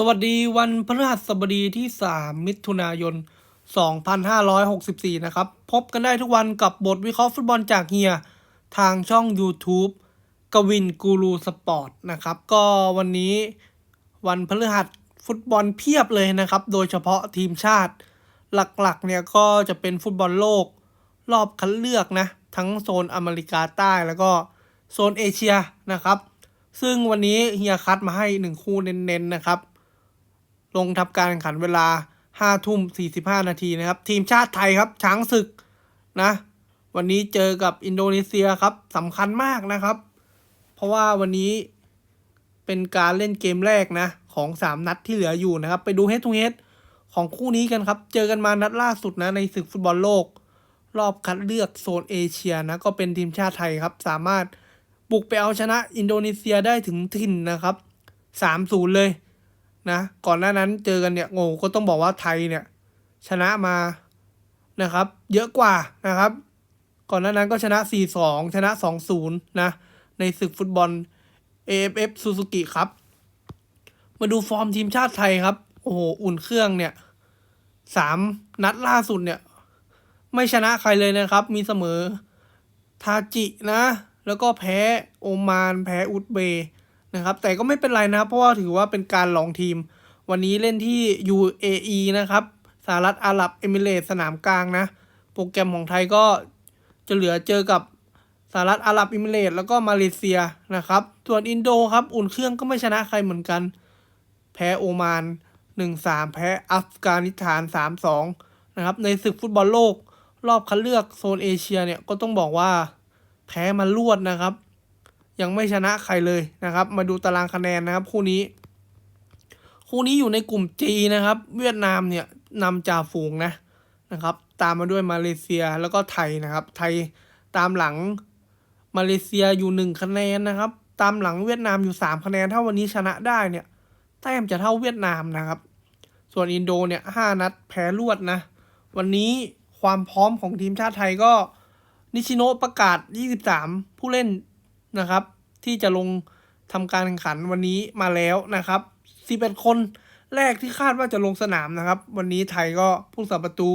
สวัสดีวันพฤหัสบดีที่ 3 มิถุนายน 2564 นะครับ พบกันได้ทุกวันกับบทวิเคราะห์ฟุตบอลจากเฮีย ทางช่อง YouTube กวินกูรูสปอร์ตนะครับ ก็วันนี้วันพฤหัสฟุตบอลเพียบเลยนะครับ โดยเฉพาะทีมชาติ หลักๆ เนี่ยก็จะเป็นฟุตบอลโลก รอบคัดเลือกนะ ทั้งโซนอเมริกาใต้แล้วก็โซนเอเชียนะครับ ซึ่งวันนี้เฮียคัดมาให้หนึ่งคู่เน้นๆนะครับ ลงทำการแข่งขันเวลา5ทุ่ม45นาทีนะครับ ทีมชาติไทยครับ ช้างศึกนะ วันนี้เจอกับอินโดนีเซียครับสำคัญมากนะครับ เพราะว่าวันนี้เป็นการเล่นเกมแรกนะ ของ3นัดที่เหลืออยู่นะครับ ไปดูเฮดทูเฮดของคู่นี้กันครับ เจอกันมานัดล่าสุดนะในศึกฟุตบอลโลก รอบคัดเลือกโซนเอเชียนะ ก็เป็นทีมชาติไทยครับ สามารถบุกไปเอาชนะอินโดนีเซียได้ถึงถิ่นนะครับ3-0เลย นะก่อนหน้านั้นเจอกันเนี่ยโง่ก็ต้องบอกว่าไทยเนี่ยชนะมานะครับ เยอะกว่านะครับ ก่อนหน้านั้นก็ชนะ 4-2 ชนะ 2-0 นะ ในศึกฟุตบอล AFF Suzuki ครับ มาดูฟอร์มทีมชาติไทยครับ โอ้โห อุ่นเครื่องเนี่ยสามนัดล่าสุดเนี่ย ไม่ชนะใครเลยนะครับ มีเสมอ ทาจินะ แล้วก็แพ้โอมาน แพ้อุซเบย์ นะครับ แต่ก็ไม่เป็นไรนะครับ เพราะว่าถือว่าเป็นการลองทีม วันนี้เล่นที่ UAE นะครับสหรัฐอาหรับเอมิเรตสนามกลางนะ โปรแกรมของไทยก็จะเหลือเจอกับสหรัฐอาหรับเอมิเรตแล้วก็มาเลเซียนะครับ ส่วนอินโดครับอุ่นเครื่องก็ไม่ชนะใครเหมือนกัน แพ้โอมาน 1-3 แพ้อัฟกานิสถาน 3-2 นะครับ ในศึกฟุตบอลโลก รอบคัดเลือกโซนเอเชียเนี่ยก็ต้องบอกว่าแพ้มาลวดนะครับ ยังไม่ชนะใครเลยนะครับ มาดูตารางคะแนนนะครับ คู่นี้ คู่นี้อยู่ในกลุ่ม G นะครับ เวียดนามเนี่ยนำจ่าฝูงนะนะครับ ตามมาด้วยมาเลเซียแล้วก็ไทยนะครับ ไทยตามหลังมาเลเซียอยู่หนึ่งคะแนนนะครับ ตามหลังเวียดนามอยู่สามคะแนนถ้าวันนี้ชนะได้เนี่ยแต้มจะเท่าเวียดนามนะครับ ส่วนอินโดเนี่ยห้านัดแพ้รวดนะ วันนี้ความพร้อมของทีมชาติไทยก็นิชิโนะประกาศ 23 ผู้เล่น นะครับ ที่จะลงทำการแข่งขันวันนี้มาแล้วนะครับ11คนแรกที่คาดว่าจะลงสนามนะครับ วันนี้ไทยก็ผู้สับประตู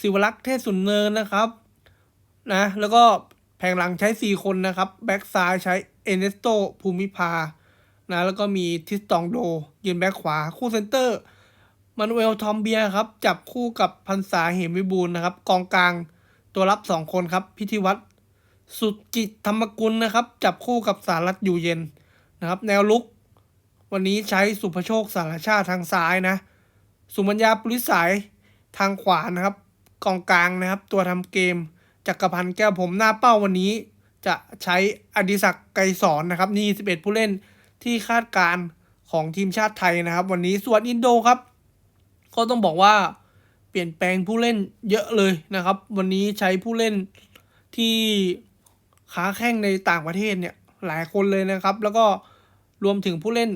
ศิวรักษ์เทศสุนเนินนะครับนะแล้วก็แผงหลังใช้ 4 คนนะครับ แบ็กซ้ายใช้เอเนสโตภูมิภานะแล้วก็มีทิสตองโด ยืนแบ็กขวา คู่เซนเตอร์มานูเอลทอมเบียครับ จับคู่กับพันษาเหมวิบูลนะครับ กองกลางตัวรับ 2 คนครับ พิธีวัตร สุจิตธรรมกุลนะครับ จับคู่กับสารัตอยู่เย็นนะครับ แนวลุก วันนี้ใช้สุภโชคสารชาติทางซ้ายนะ สุมัญญาปุริสายทางขวานะครับ กองกลางนะครับ ตัวทำเกมจักรพันธ์แก้วผมหน้าเป้าวันนี้ จะใช้อดิศักดิ์ไกรสอนนะครับ นี่ 11 ผู้เล่นที่คาดการของทีมชาติไทยนะครับ วันนี้ส่วนอินโดครับ ก็ต้องบอกว่าเปลี่ยนแปลงผู้เล่นเยอะเลยนะครับ วันนี้ใช้ผู้เล่นที่ ขาแข้งในต่างประเทศเนี่ยหลายคนเลยนะครับ แล้วก็รวมถึงผู้เล่น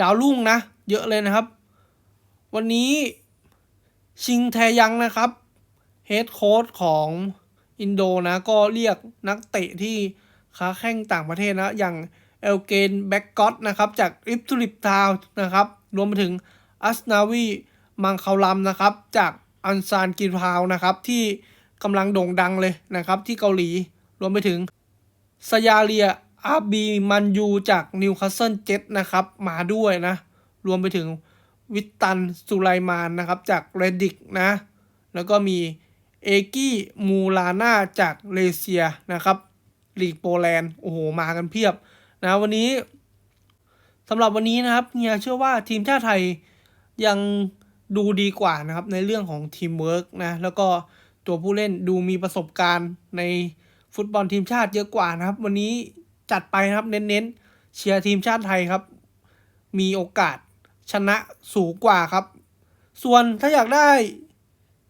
ดาวรุ่งนะ เยอะเลยนะครับ วันนี้ชิงแทยังนะครับเฮดโค้ชของอินโดนะ ก็เรียกนักเตะที่ค้าแข้งต่างประเทศนะ อย่างเอลเกนแบ็กกอตนะครับ จากอิปทุลิปทาวนะครับ รวมไปถึงอัสนาวีมังคาลัมนะครับ จากอันซานกินพาวนะครับ ที่กำลังโด่งดังเลยนะครับที่เกาหลี รวมไปถึงสยาเลียอาบีมันยูจากนิวคาสเซิลเจ็ตนะครับ มาด้วยนะ รวมไปถึงวิตันสุไลมานนะครับ จากเรดิกนะ แล้วก็มีเอกี้มูลาน่าจากเลเซียนะครับลีกโปแลนด์โอ้โห มากันเพียบนะวันนี้สำหรับวันนี้นะครับเฮียเชื่อว่าทีมชาติไทยยังดูดีกว่านะครับในเรื่องของทีมเวิร์กนะ แล้วก็ตัวผู้เล่นดูมีประสบการณ์ใน ฟุตบอลทีมชาติเยอะกว่านะครับ วันนี้จัดไปนะครับเน้นๆเชียร์ทีมชาติไทยครับ มีโอกาสชนะสูงกว่าครับ ส่วนถ้าอยากได้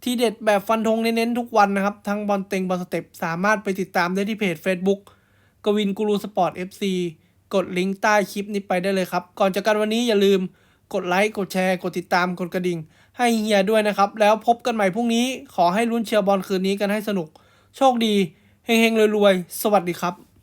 ทีเด็ดแบบฟันธงเน้นๆทุกวันนะครับ ทั้งบอลเต็งบอลสเต็ปสามารถไปติดตามได้ที่เพจ Facebook กวินกูรูสปอร์ต FC กดลิงก์ใต้คลิปนี้ไปได้เลยครับ ก่อนจากกันวันนี้อย่าลืมกดไลค์ กดแชร์ กดติดตาม กดกระดิ่ง ให้เฮียด้วยนะครับ แล้วพบกันใหม่พรุ่งนี้ ขอให้ลุ้นเชียร์บอลคืนนี้กันให้สนุก โชคดี เฮงๆรวยๆ สวัสดีครับ